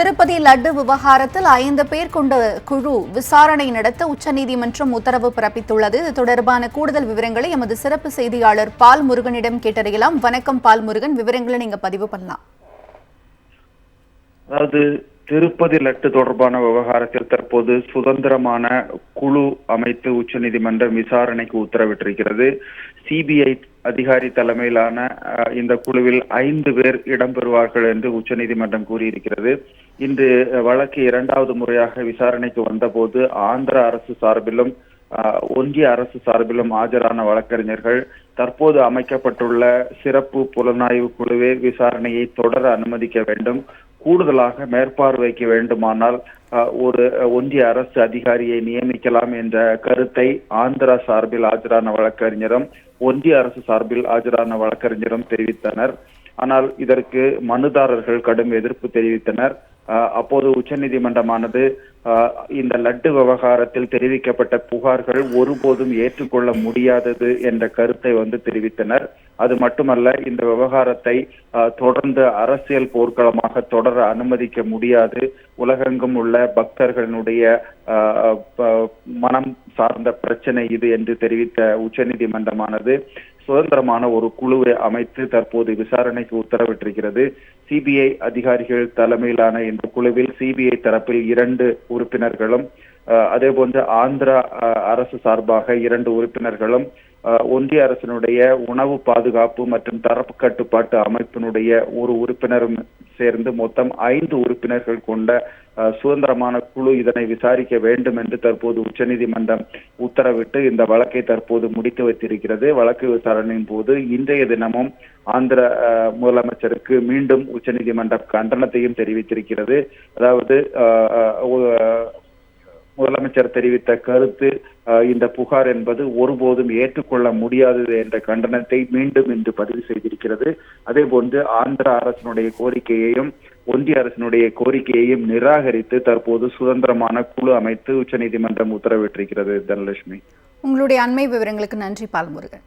திருப்பதி லட்டு விவகாரத்தில் ஐந்து பேர் கொண்ட குழு விசாரணை நடத்த உச்சநீதிமன்றம் உத்தரவு பிறப்பித்துள்ளது. இது தொடர்பான கூடுதல் விவரங்களை எமது சிறப்பு செய்தியாளர் பால் முருகனிடம் கேட்டறியலாம். வணக்கம் பால் முருகன் விவரங்களை நீங்க பதிவு பண்ணலாம். அதாவது திருப்பதி லட்டு தொடர்பான விவகாரத்தில் தற்போது சுதந்திரமான குழு அமைத்து உச்சநீதிமன்றம் விசாரணைக்கு உத்தரவிட்டிருக்கிறது. சிபிஐ அதிகாரி தலைமையிலான அஹ், இந்த குழுவில் ஐந்து பேர் இடம்பெறுவார்கள் என்று உச்சநீதிமன்றம் கூறியிருக்கிறது. இன்று வழக்கு இரண்டாவது முறையாக விசாரணைக்கு வந்தபோது ஆந்திர அரசு சார்பிலும் ஒன்றிய அரசு சார்பிலும் ஆஜரான வழக்கறிஞர்கள் தற்போது அமைக்கப்பட்டுள்ள சிறப்பு புலனாய்வு குழுவே விசாரணையை தொடர அனுமதிக்க வேண்டும். கூடுதலாக மேற்பார்வைக்கு வேண்டுமானால் ஒரு ஒன்றிய அரசு அதிகாரியை நியமிக்கலாம் என்ற கருத்தை ஆந்திரா சார்பில் ஆஜரான வழக்கறிஞரும் ஒன்றிய அரசு சார்பில் ஆஜரான வழக்கறிஞரும் தெரிவித்தனர். ஆனால் இதற்கு மனுதாரர்கள் கடும் எதிர்ப்பு தெரிவித்தனர். அப்போது உச்சநீதிமன்றமானது இந்த லட்டு விவகாரத்தில் தெரிவிக்கப்பட்ட புகார்கள் ஒருபோதும் ஏற்றுக்கொள்ள முடியாதது என்ற கருத்தை வந்து தெரிவித்தனர். அது மட்டுமல்ல இந்த விவகாரத்தை தொடர்ந்து அரசியல் போர்க்களமாக தொடர அனுமதிக்க முடியாது. உலகெங்கும் உள்ள பக்தர்களுடைய மனம் சார்ந்த பிரச்சனை இது என்று தெரிவித்த உச்சநீதிமன்றமானது. சுதந்திரமான ஒரு குழுவை அமைத்து தற்போது விசாரணைக்கு உத்தரவிட்டிருக்கிறது. சிபிஐ அதிகாரிகள் தலைமையிலான இந்த குழுவில் சிபிஐ தரப்பில் இரண்டு உறுப்பினர்களும் அதே போன்று ஆந்திரா அரசு சார்பாக இரண்டு உறுப்பினர்களும் ஒன்றிய அரசினுடைய உணவு பாதுகாப்பு மற்றும் தரப்பு கட்டுப்பாட்டு அமைப்பினுடைய ஒரு உறுப்பினரும் சேர்ந்து மொத்தம் ஐந்து உறுப்பினர்கள் கொண்ட சுதந்திரமான குழு இதனை விசாரிக்க வேண்டும் என்று தற்போது உச்சநீதிமன்றம் உத்தரவிட்டு இந்த வழக்கை தற்போது முடித்து வைத்திருக்கிறது. வழக்கு விசாரணையின் போது இன்றைய தினமும் ஆந்திர முதலமைச்சருக்கு மீண்டும் உச்சநீதிமன்றம் கண்டனத்தையும் தெரிவித்திருக்கிறது. அதாவது முதலமைச்சர் தெரிவித்த கருத்து இந்த புகார் என்பது ஒருபோதும் ஏற்றுக்கொள்ள முடியாதது என்ற கண்டனத்தை மீண்டும் இன்று பதிவு செய்திருக்கிறது. அதே போன்று ஆந்திர அரசினுடைய கோரிக்கையையும் ஒன்றிய அரசினுடைய கோரிக்கையையும் நிராகரித்து தற்போது சுதந்திரமான குழு அமைத்து உச்சநீதிமன்றம் உத்தரவிட்டிருக்கிறது தனலட்சுமி. உங்களுடைய அண்மை விவரங்களுக்கு நன்றி பால் முருகன்